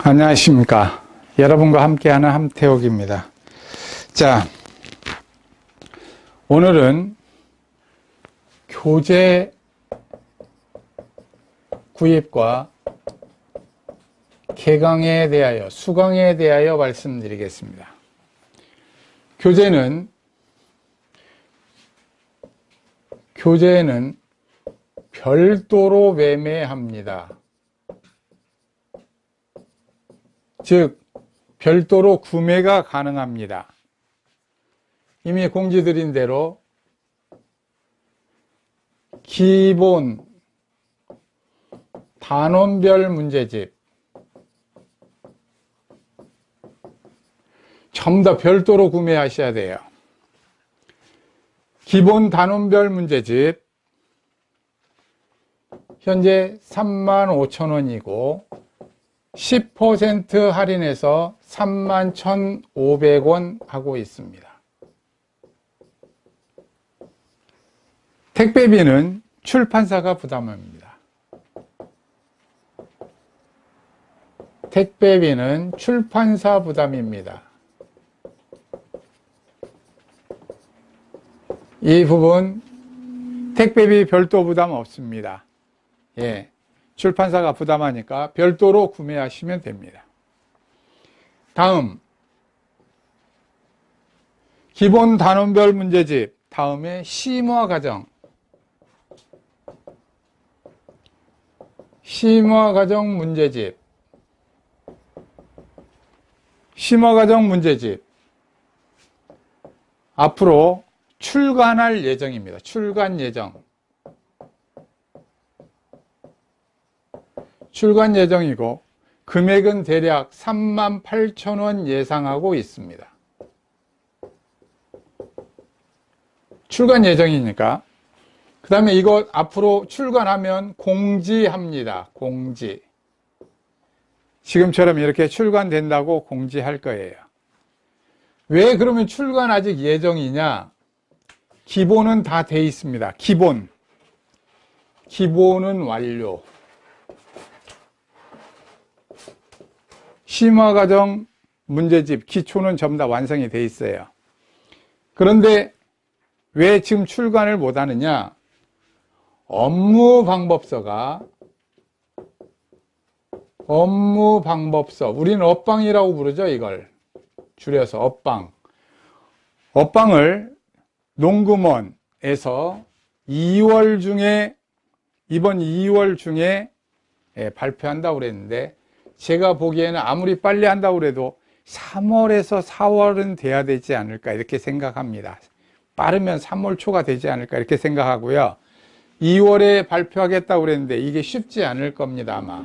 안녕하십니까. 여러분과 함께하는 함태옥입니다. 자, 오늘은 교재 구입과 개강에 대하여, 수강에 대하여 말씀드리겠습니다. 교재는, 교재는 별도로 매매합니다. 즉 별도로 구매가 가능합니다. 이미 공지드린 대로 기본 단원별 문제집 전부 다 별도로 구매하셔야 돼요. 기본 단원별 문제집 현재 35,000원이고 10% 할인해서 31,500원 하고 있습니다. 택배비는 출판사가 부담합니다. 택배비는 출판사 부담입니다. 이 부분 택배비 별도 부담 없습니다. 예. 출판사가 부담하니까 별도로 구매하시면 됩니다. 다음. 기본 단원별 문제집. 다음에 심화 과정. 심화 과정 문제집. 심화 과정 문제집. 앞으로 출간할 예정입니다. 출간 예정 출간 예정이고 금액은 대략 3만 8천 원 예상하고 있습니다. 출간 예정이니까 그 다음에 이거 앞으로 출간하면 공지합니다. 공지 지금처럼 이렇게 출간된다고 공지할 거예요. 왜 그러면 출간 아직 예정이냐? 기본은 다 돼 있습니다. 기본 기본은 완료 심화과정 문제집 기초는 전부 다 완성이 돼 있어요. 그런데 왜 지금 출간을 못 하느냐? 업무 방법서가 업무 방법서 우리는 업방이라고 부르죠, 이걸. 줄여서 업방. 업방을 농구먼에서 2월 중에 이번 2월 중에 예, 발표한다고 그랬는데 제가 보기에는 아무리 빨리 한다고 그래도 3월에서 4월은 돼야 되지 않을까 이렇게 생각합니다. 빠르면 3월 초가 되지 않을까 이렇게 생각하고요. 2월에 발표하겠다고 그랬는데 이게 쉽지 않을 겁니다, 아마.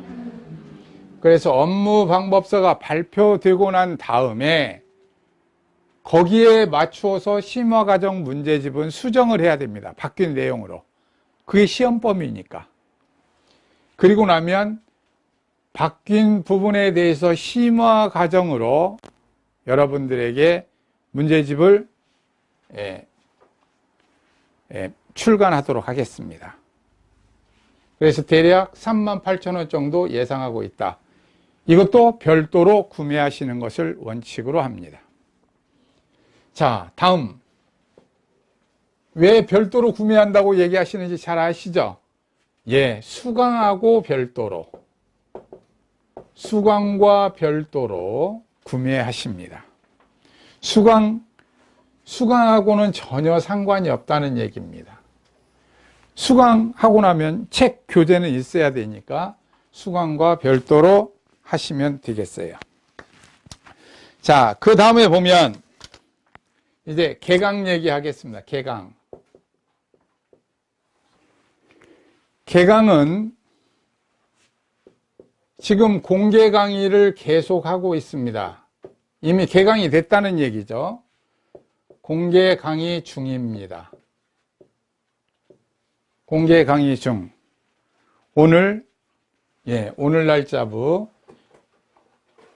그래서 업무 방법서가 발표되고 난 다음에 거기에 맞추어서 심화과정 문제집은 수정을 해야 됩니다. 바뀐 내용으로. 그게 시험 범위니까. 그리고 나면 바뀐 부분에 대해서 심화 과정으로 여러분들에게 문제집을 예, 예, 출간하도록 하겠습니다. 그래서 대략 3만 8천 원 정도 예상하고 있다. 이것도 별도로 구매하시는 것을 원칙으로 합니다. 자, 다음. 왜 별도로 구매한다고 얘기하시는지 잘 아시죠? 예, 수강하고 별도로. 수강과 별도로 구매하십니다. 수강, 수강하고는 전혀 상관이 없다는 얘기입니다. 수강하고 나면 책 교재는 있어야 되니까 수강과 별도로 하시면 되겠어요. 자, 그 다음에 보면 이제 개강 얘기하겠습니다. 개강. 개강은 지금 공개 강의를 계속하고 있습니다. 이미 개강이 됐다는 얘기죠. 공개 강의 중입니다. 공개 강의 중. 오늘, 예, 오늘 날짜부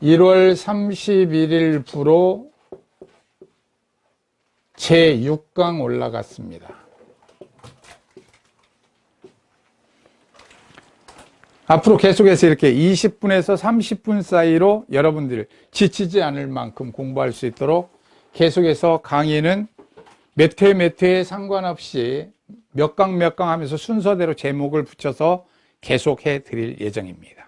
1월 31일 부로 제6강 올라갔습니다. 앞으로 계속해서 이렇게 20분에서 30분 사이로 여러분들 지치지 않을 만큼 공부할 수 있도록 계속해서 강의는 몇 회 몇 회에 상관없이 몇 강 몇 강 하면서 순서대로 제목을 붙여서 계속해 드릴 예정입니다.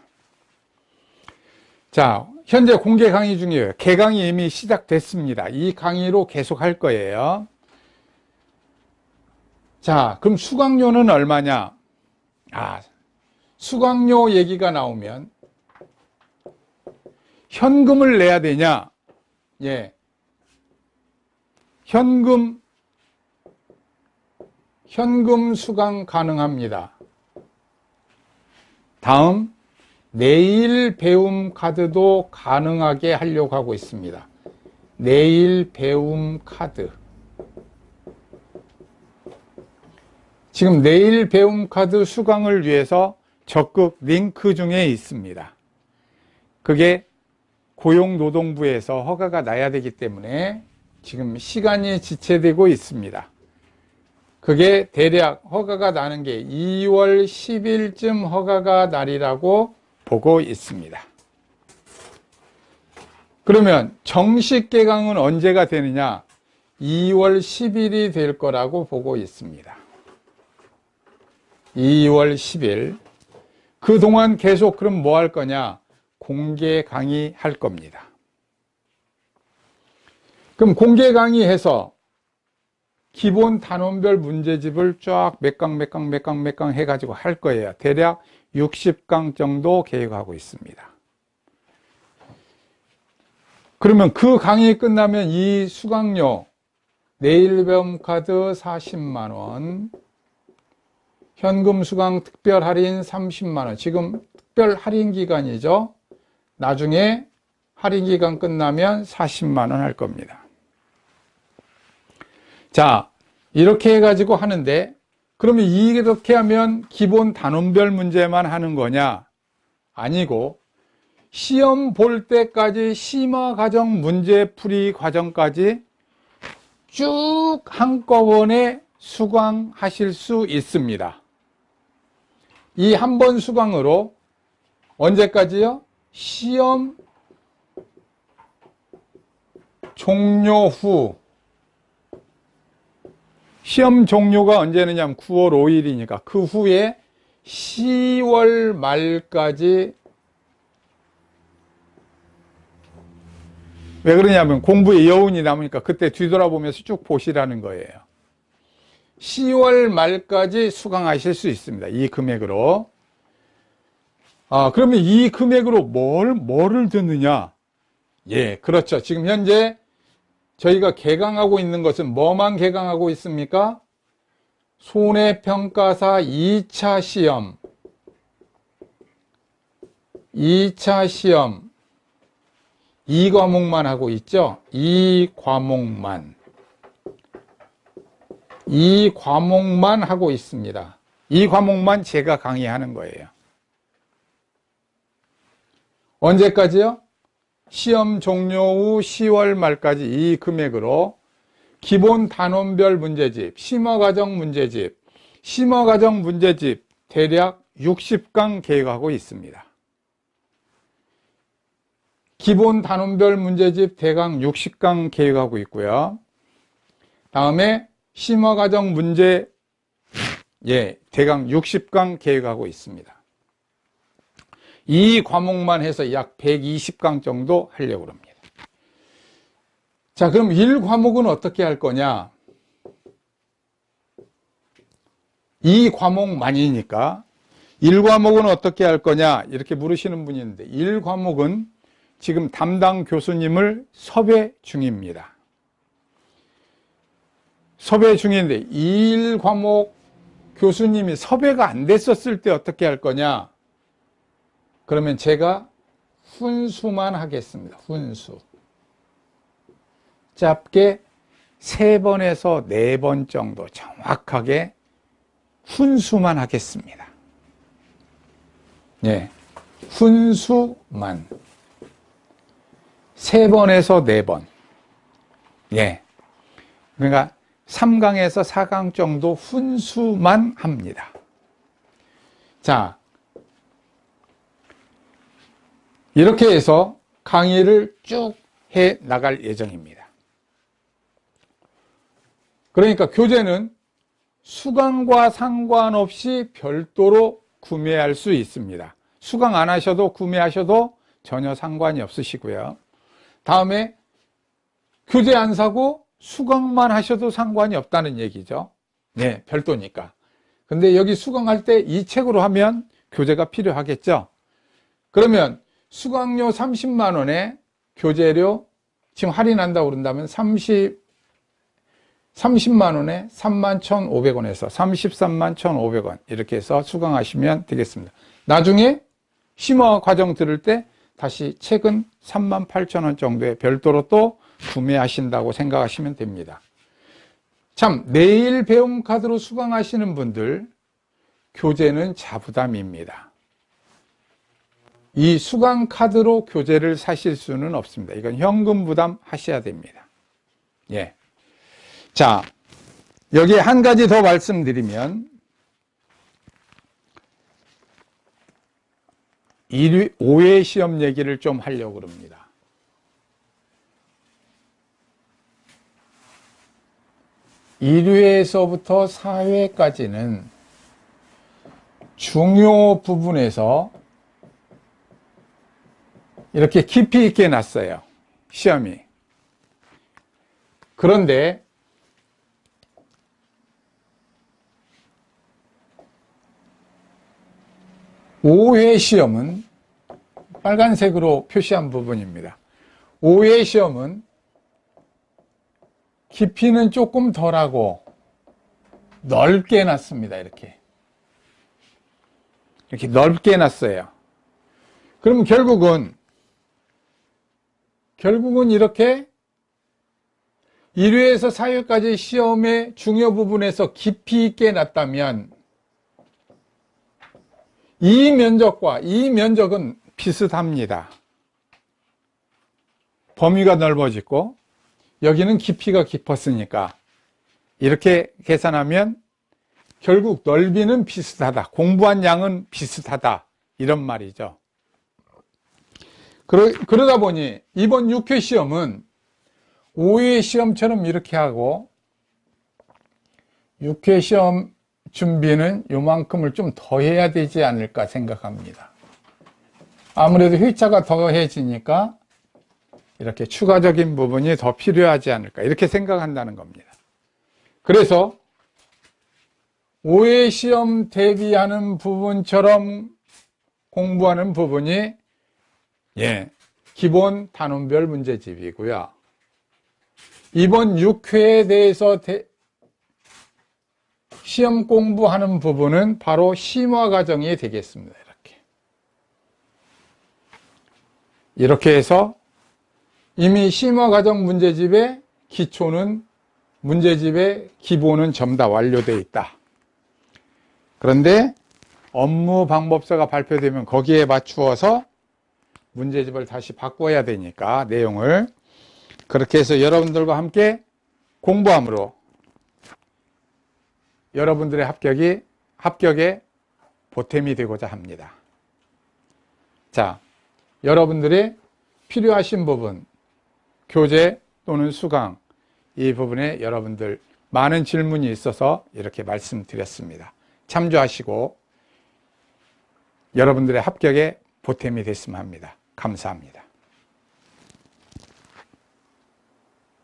자, 현재 공개 강의 중이에요. 개강이 이미 시작됐습니다. 이 강의로 계속 할 거예요. 자, 그럼 수강료는 얼마냐? 아, 수강료 얘기가 나오면 현금을 내야 되냐? 예. 현금 현금 수강 가능합니다. 다음 내일 배움 카드도 가능하게 하려고 하고 있습니다. 내일 배움 카드. 지금 내일 배움 카드 수강을 위해서 적극 링크 중에 있습니다. 그게 고용노동부에서 허가가 나야 되기 때문에 지금 시간이 지체되고 있습니다. 그게 대략 허가가 나는 게 2월 10일쯤 허가가 날이라고 보고 있습니다. 그러면 정식 개강은 언제가 되느냐? 2월 10일이 될 거라고 보고 있습니다. 2월 10일. 그동안 계속 그럼 뭐 할 거냐? 공개 강의 할 겁니다. 그럼 공개 강의해서 기본 단원별 문제집을 쫙 몇 강, 몇 강, 몇 강, 몇 강 해가지고 할 거예요. 대략 60강 정도 계획하고 있습니다. 그러면 그 강의 끝나면 이 수강료, 내일 배움 카드 40만원, 현금 수강 특별 할인 30만원. 지금 특별 할인 기간이죠. 나중에 할인 기간 끝나면 40만원 할 겁니다. 자, 이렇게 해가지고 하는데, 그러면 이렇게 하면 기본 단원별 문제만 하는 거냐? 아니고, 시험 볼 때까지 심화 과정 문제 풀이 과정까지 쭉 한꺼번에 수강하실 수 있습니다. 이 한 번 수강으로 언제까지요? 시험 종료 후 시험 종료가 언제느냐면 9월 5일이니까 그 후에 10월 말까지 왜 그러냐면 공부에 여운이 남으니까 그때 뒤돌아보면서 쭉 보시라는 거예요. 10월 말까지 수강하실 수 있습니다. 이 금액으로. 아, 그러면 이 금액으로 뭘, 뭐를 듣느냐? 예, 그렇죠. 지금 현재 저희가 개강하고 있는 것은 뭐만 개강하고 있습니까? 손해평가사 2차 시험, 2차 시험, 이 과목만 하고 있죠? 이 과목만. 이 과목만 하고 있습니다. 이 과목만 제가 강의하는 거예요. 언제까지요? 시험 종료 후 10월 말까지 이 금액으로 기본 단원별 문제집, 심화과정 문제집, 심화과정 문제집 대략 60강 계획하고 있습니다. 기본 단원별 문제집 대강 60강 계획하고 있고요. 다음에 심화 과정 문제 예, 대강 60강 계획하고 있습니다. 이 과목만 해서 약 120강 정도 하려고 합니다. 자, 그럼 1과목은 어떻게 할 거냐? 이 과목만이니까 1과목은 어떻게 할 거냐? 이렇게 물으시는 분이 있는데 1과목은 지금 담당 교수님을 섭외 중입니다. 섭외 중인데 1과목 교수님이 섭외가 안 됐었을 때 어떻게 할 거냐? 그러면 제가 훈수만 하겠습니다. 훈수. 짧게 세 번에서 네 번 정도 정확하게 훈수만 하겠습니다. 예. 훈수만. 세 번에서 네 번. 예. 그러니까 3강에서 4강 정도 훈수만 합니다. 자, 이렇게 해서 강의를 쭉 해 나갈 예정입니다. 그러니까 교재는 수강과 상관없이 별도로 구매할 수 있습니다. 수강 안 하셔도 구매하셔도 전혀 상관이 없으시고요. 다음에 교재 안 사고 수강만 하셔도 상관이 없다는 얘기죠. 네, 별도니까. 근데 여기 수강할 때 이 책으로 하면 교재가 필요하겠죠. 그러면 수강료 30만 원에 교재료 지금 할인한다고 그런다면 30 30만 원에 3만 1,500원에서 33만 1,500원 이렇게 해서 수강하시면 되겠습니다. 나중에 심화 과정 들을 때 다시 책은 3만 8천 원 정도에 별도로 또 구매하신다고 생각하시면 됩니다. 참 내일 배움 카드로 수강하시는 분들 교재는 자부담입니다. 이 수강 카드로 교재를 사실 수는 없습니다. 이건 현금 부담 하셔야 됩니다. 예. 자, 여기 한 가지 더 말씀드리면, 1위, 5회 시험 얘기를 좀 하려고 그럽니다. 일회에서부터 4회까지는 중요 부분에서 이렇게 깊이 있게 났어요. 시험이. 그런데 오회 시험은 빨간색으로 표시한 부분입니다. 5회 시험은 깊이는 조금 덜하고 넓게 놨습니다. 이렇게. 이렇게 넓게 놨어요. 그럼 결국은 결국은 이렇게 1회에서 4회까지 시험의 중요 부분에서 깊이 있게 놨다면 이 면적과 이 면적은 비슷합니다. 범위가 넓어지고 여기는 깊이가 깊었으니까 이렇게 계산하면 결국 넓이는 비슷하다. 공부한 양은 비슷하다. 이런 말이죠. 그러, 그러다 보니 이번 6회 시험은 5회 시험처럼 이렇게 하고 6회 시험 준비는 요만큼을 좀 더 해야 되지 않을까 생각합니다. 아무래도 회차가 더해지니까 이렇게 추가적인 부분이 더 필요하지 않을까 이렇게 생각한다는 겁니다. 그래서 5회 시험 대비하는 부분처럼 공부하는 부분이 예, 기본 단원별 문제집이고요. 이번 6회에 대해서 대, 시험 공부하는 부분은 바로 심화 과정이 되겠습니다. 이렇게. 이렇게 해서 이미 심화 과정 문제집의 기초는 문제집의 기본은 전부 다 완료되어 있다. 그런데 업무 방법서가 발표되면 거기에 맞추어서 문제집을 다시 바꿔야 되니까 내용을 그렇게 해서 여러분들과 함께 공부함으로 여러분들의 합격이 합격에 보탬이 되고자 합니다. 자, 여러분들의 필요하신 부분, 교재 또는 수강 이 부분에 여러분들 많은 질문이 있어서 이렇게 말씀드렸습니다. 참조하시고 여러분들의 합격에 보탬이 됐으면 합니다. 감사합니다.